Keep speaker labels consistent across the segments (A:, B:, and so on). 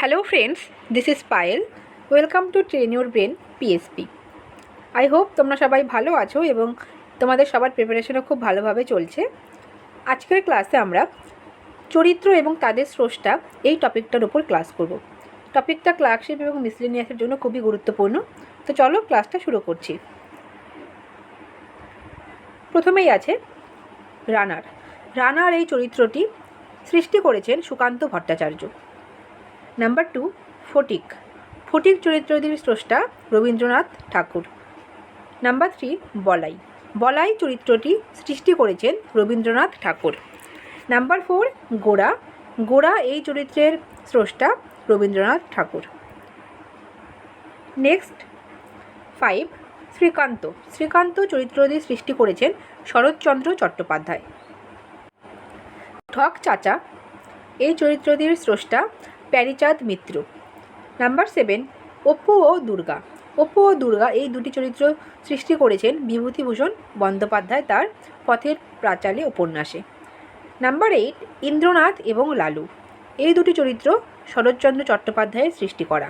A: Hello friends this is Payel welcome to train your brain PSP I hope তোমরা সবাই ভালো আছো এবং তোমাদের সবার প্রিপারেশনও খুব ভালোভাবে চলছে। আজকের ক্লাসে আমরা চরিত্র এবং তাদের স্রষ্টা এই টপিকটার উপর ক্লাস করব। টপিকটা ক্লার্কশিপ এবং মিসলিনিয়াসের জন্য খুবই গুরুত্বপূর্ণ। তো চলো ক্লাসটা শুরু করছি। প্রথমেই আছে রানার। রানার এই চরিত্রটি সৃষ্টি করেছেন সুকান্ত ভট্টাচার্য। নাম্বার টু ফটিক ফটিক চরিত্রটির স্রষ্টা রবীন্দ্রনাথ ঠাকুর। নাম্বার থ্রি বলাই বলাই চরিত্রটি সৃষ্টি করেছেন রবীন্দ্রনাথ ঠাকুর। নাম্বার ফোর গোড়া গোড়া এই চরিত্রের স্রষ্টা রবীন্দ্রনাথ ঠাকুর। নেক্সট ফাইভ শ্রীকান্ত শ্রীকান্ত চরিত্রটি সৃষ্টি করেছেন শরৎচন্দ্র চট্টোপাধ্যায়। ঠক চাচা এই চরিত্রটির স্রষ্টা প্যারিচাঁদ মিত্র। নাম্বার সেভেন অপু ও দুর্গা। অপু ও দুর্গা এই দুটি চরিত্র সৃষ্টি করেছেন বিভূতিভূষণ বন্দ্যোপাধ্যায় তার পথের প্রাচালে উপন্যাসে। নাম্বার এইট, ইন্দ্রনাথ এবং লালু। এই দুটি চরিত্র শরৎচন্দ্র চট্টোপাধ্যায়ের সৃষ্টি করা।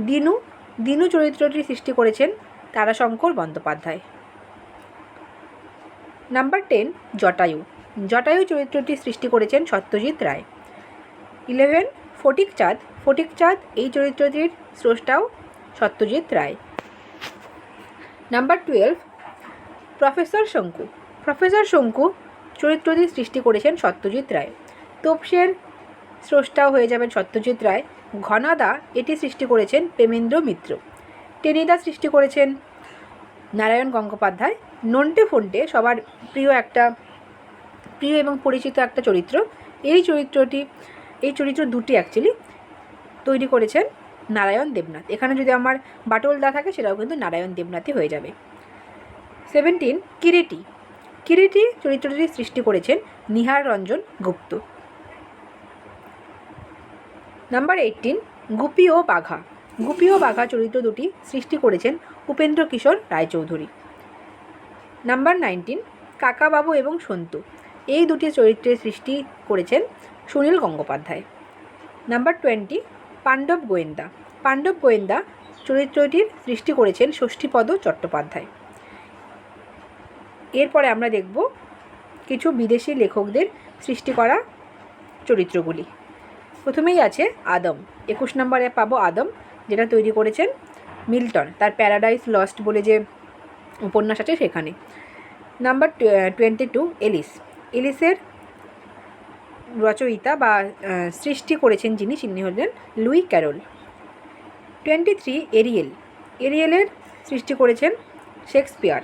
A: দিনু দিনু চরিত্রটি সৃষ্টি করেছেন Tarashankar Bandyopadhyay. Number ten, Jatayu. Jatayu চরিত্রটি সৃষ্টি করেছেন সত্যজিৎ রায়। ইলেভেন ফটিক চাঁদ ফটিক চাঁদ এই চরিত্রটির স্রষ্টাও Satyajit Ray. Number twelve professor Shonku. Professor Shonku চরিত্রটি সৃষ্টি করেছেন সত্যজিৎ রায়। তোপসের স্রষ্টাও হয়ে যাবেন সত্যজিৎ রায়। ঘনাদা এটি সৃষ্টি করেছেন প্রেমেন্দ্র মিত্র। টেনিদা সৃষ্টি করেছেন নারায়ণ গঙ্গোপাধ্যায়। নন্টে ফন্টে সবার প্রিয় একটা, প্রিয় এবং পরিচিত একটা চরিত্র। এই চরিত্রটি এই চরিত্র দুটি অ্যাকচুয়ালি তৈরি করেছেন নারায়ণ দেবনাথ। এখানে যদি আমার বাটলদা থাকে, সেটাও কিন্তু নারায়ণ দেবনাথই হয়ে যাবে। সেভেন্টিন কিরিটি কিরিটি চরিত্রটি সৃষ্টি করেছেন নিহার রঞ্জন গুপ্ত। নাম্বার এইটিন গুপি ও বাঘা। গুপি ও বাঘা চরিত্র দুটি সৃষ্টি করেছেন উপেন্দ্র কিশোর রায়চৌধুরী। নাম্বার নাইনটিন কাকাবাবু এবং সন্তু। এই দুটি চরিত্রের সৃষ্টি করেছেন Sunil Gangopadhyay. Number twenty Pandab Goenda. Pandava গোয়েন্দা চরিত্রটির সৃষ্টি করেছেন ষষ্ঠীপদ চট্টোপাধ্যায়। এরপরে আমরা দেখব কিছু বিদেশি লেখকদের সৃষ্টি করা চরিত্রগুলি। প্রথমেই আছে আদম। একুশ নম্বরে পাবো আদম, যেটা তৈরি করেছেন মিল্টন। তার প্যারাডাইস লস্ট বলে যে উপন্যাস আছে সেখানে। নাম্বার টোয়েন্টি টু এলিস এলিসের রচয়িতা বা সৃষ্টি করেছেন যিনি তিনি হলেন Lewis Carroll. Twenty three Ariel. এরিয়েলের সৃষ্টি করেছেন শেক্সপিয়ার।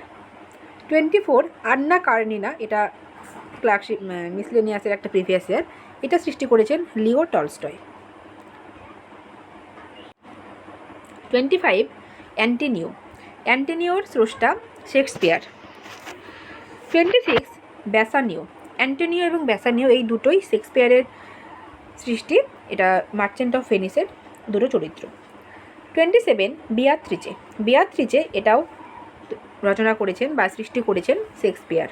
A: টোয়েন্টি ফোর আন্না কার্নিনা, এটা ক্লার্কশিপ মিসলেনিয়াসের একটা প্রিভিয়াস ইয়ার, এটা সৃষ্টি করেছেন Leo Tolstoy. Twenty five Antonio. অ্যান্টিনিওর স্রষ্টা Shakespeare. Twenty six Bassanio Antonio এবং ব্যাসানিও এই দুটোই শেক্সপিয়ারের সৃষ্টি, এটা মার্চেন্ট অফ ভেনিসের দুটো চরিত্র। Twenty seven, বিয়াত্রিচে। বিয়াত্রিচে এটাও রচনা করেছেন বা সৃষ্টি করেছেন শেক্সপিয়ার।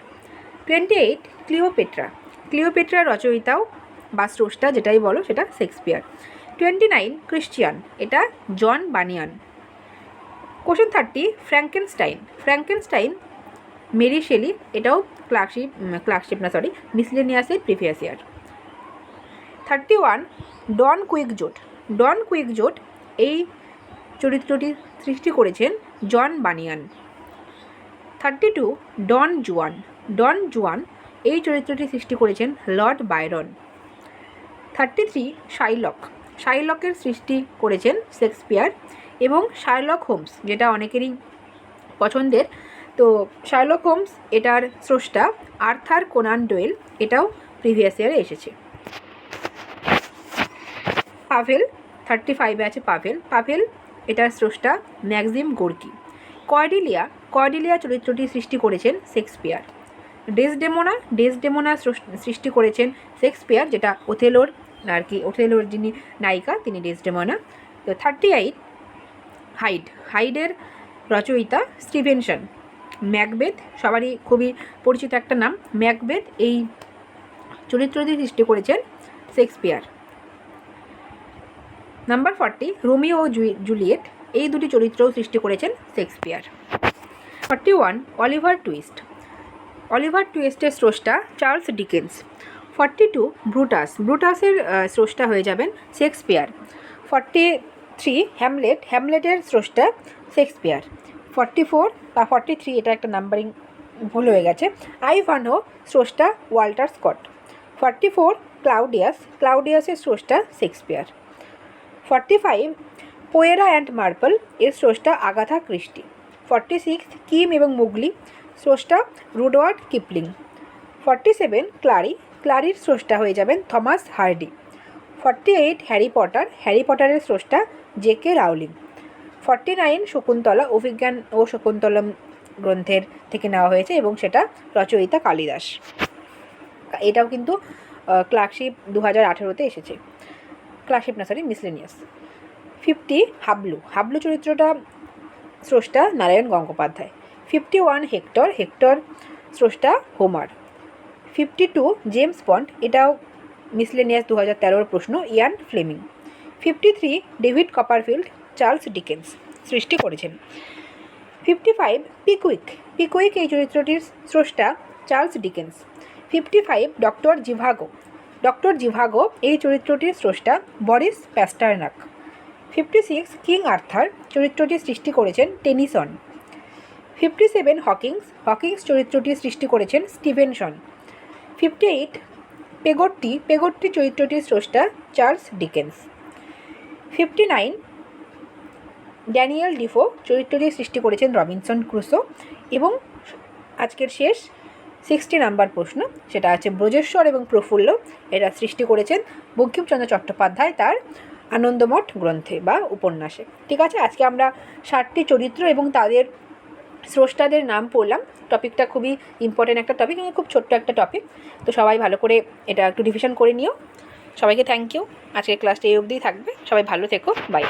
A: Twenty eight, Cleopatra. ক্লিওপেট্রার রচয়িতাও বা স্রষ্টা যেটাই বলো সেটা শেক্সপিয়ার। Twenty nine, Christian. এটা John Bunyan. Question thirty, Frankenstein. Frankenstein, Mary Shelley এটাও ক্লার্কশিপ ক্লার্কশিপ না sorry মিসলেনিয়াসের previous year thirty one Don Quixote Don Quixote এই চরিত্রটি সৃষ্টি করেছেন John Bunyan thirty two Don Juan Don Juan এই চরিত্রটি সৃষ্টি করেছেন Lord Byron thirty three Shylock শাইলকের সৃষ্টি করেছেন শেক্সপিয়ার এবং শার্লক হোমস যেটা অনেকেরই পছন্দের। তো শার্লক হোমস এটার স্রষ্টা আর্থার কোনান ডোয়েল এটাও প্রিভিয়াস ইয়ারে এসেছে। পাভেল থার্টি ফাইভে আছে পাভেল। পাভেল এটার স্রষ্টা ম্যাক্সিম গোর্কি। কর্ডিলিয়া কর্ডিলিয়া চরিত্রটি সৃষ্টি করেছেন শেক্সপিয়ার। ডেসডেমোনা ডেসডেমোনা সৃষ্টি করেছেন শেক্সপিয়ার, যেটা ওথেলোর আর কি, ওথেলোর যিনি নায়িকা, তিনি ডেসডেমোনা। তো থার্টি এইট হাইড, হাইডের রচয়িতা স্টিভেনসন। ম্যাকবেথ, সবারই খুবই পরিচিত একটা নাম, ম্যাকবেথ এই চরিত্রটি সৃষ্টি করেছেন শেক্সপিয়ার। নাম্বার ফর্টি রোমিও ও জুলিয়েট, এই দুটি চরিত্রও সৃষ্টি করেছেন Shakespeare. Forty one Oliver Twist. Oliver টুইস্টের স্রষ্টা Charles Dickens. Forty two Brutus. ব্রুটাসের স্রষ্টা হয়ে যাবেন শেক্সপিয়ার। Forty three Hamlet. হ্যামলেটের স্রষ্টা শেক্সপিয়ার। ফর্টি ফোর বা ফর্টি থ্রি, এটা একটা নাম্বারিং ভুল হয়ে গেছে। আইভানো স্রষ্টা Walter Scott. Forty four, Claudius. ক্লাউডিয়াসের স্রষ্টা Shakespeare. Forty five, Poirot and Marple, এর স্রষ্টা Agatha Christie. Forty six, Kim এবং মুগলি, স্রষ্টা Rudyard Kipling. Forty seven, Clary. ক্লারির স্রষ্টা হয়ে যাবেন Thomas Hardy. Forty eight, Harry Potter. Harry পটারের স্রষ্টা J K Rowling. Forty nine Shakuntala Abhijnan ও শকুন্তলম গ্রন্থের থেকে নেওয়া হয়েছে এবং সেটা রচয়িতা কালিদাস। এটাও কিন্তু ক্লার্কশিপ দু হাজার আঠেরোতে এসেছে। ক্লার্কশিপ না sorry miscellaneous fifty Hablu. Hablu চরিত্রটা স্রষ্টা Narayan Gangopadhyay. Fifty one Hector. Hector স্রষ্টা Homer. Fifty two James Bond. এটাও মিসলেনিয়াস দু হাজার তেরোর প্রশ্ন, Ian Fleming. Fifty three David Copperfield Charles Dickens সৃষ্টি করেছেন। Fifty five Pickwick. পিকুইক এই চরিত্রটির স্রষ্টা Charles Dickens. Fifty five doctor Zhivago. Doctor Zhivago এই চরিত্রটির স্রষ্টা Boris Pasternak. Fifty six King Arthur চরিত্রটি সৃষ্টি করেছেন Tennyson. Fifty seven Hawkins. Hawkins চরিত্রটি সৃষ্টি করেছেন Stevenson. Fifty eight Peggotty. Peggotty চরিত্রটির স্রষ্টা Charles Dickens. Fifty nine Daniel Defoe চরিত্রটি সৃষ্টি করেছেন রবিনসন ক্রুসো এবং আজকের শেষ সিক্সটি নাম্বার প্রশ্ন, সেটা আছে ব্রজেশ্বর এবং প্রফুল্ল। এরা সৃষ্টি করেছেন বঙ্কিমচন্দ্র চট্টোপাধ্যায় তার আনন্দমঠ গ্রন্থে বা উপন্যাসে। ঠিক আছে, আজকে আমরা ষাটটি চরিত্র এবং তাদের স্রষ্টাদের নাম পড়লাম। টপিকটা খুবই ইম্পর্টেন্ট একটা টপিক এবং খুব ছোট্ট একটা টপিক। তো সবাই ভালো করে এটা একটু রিভিশন করে নিও। সবাইকে থ্যাংক ইউ আজকের ক্লাসটা এই অবধিই থাকবে। সবাই ভালো থেকো। বাই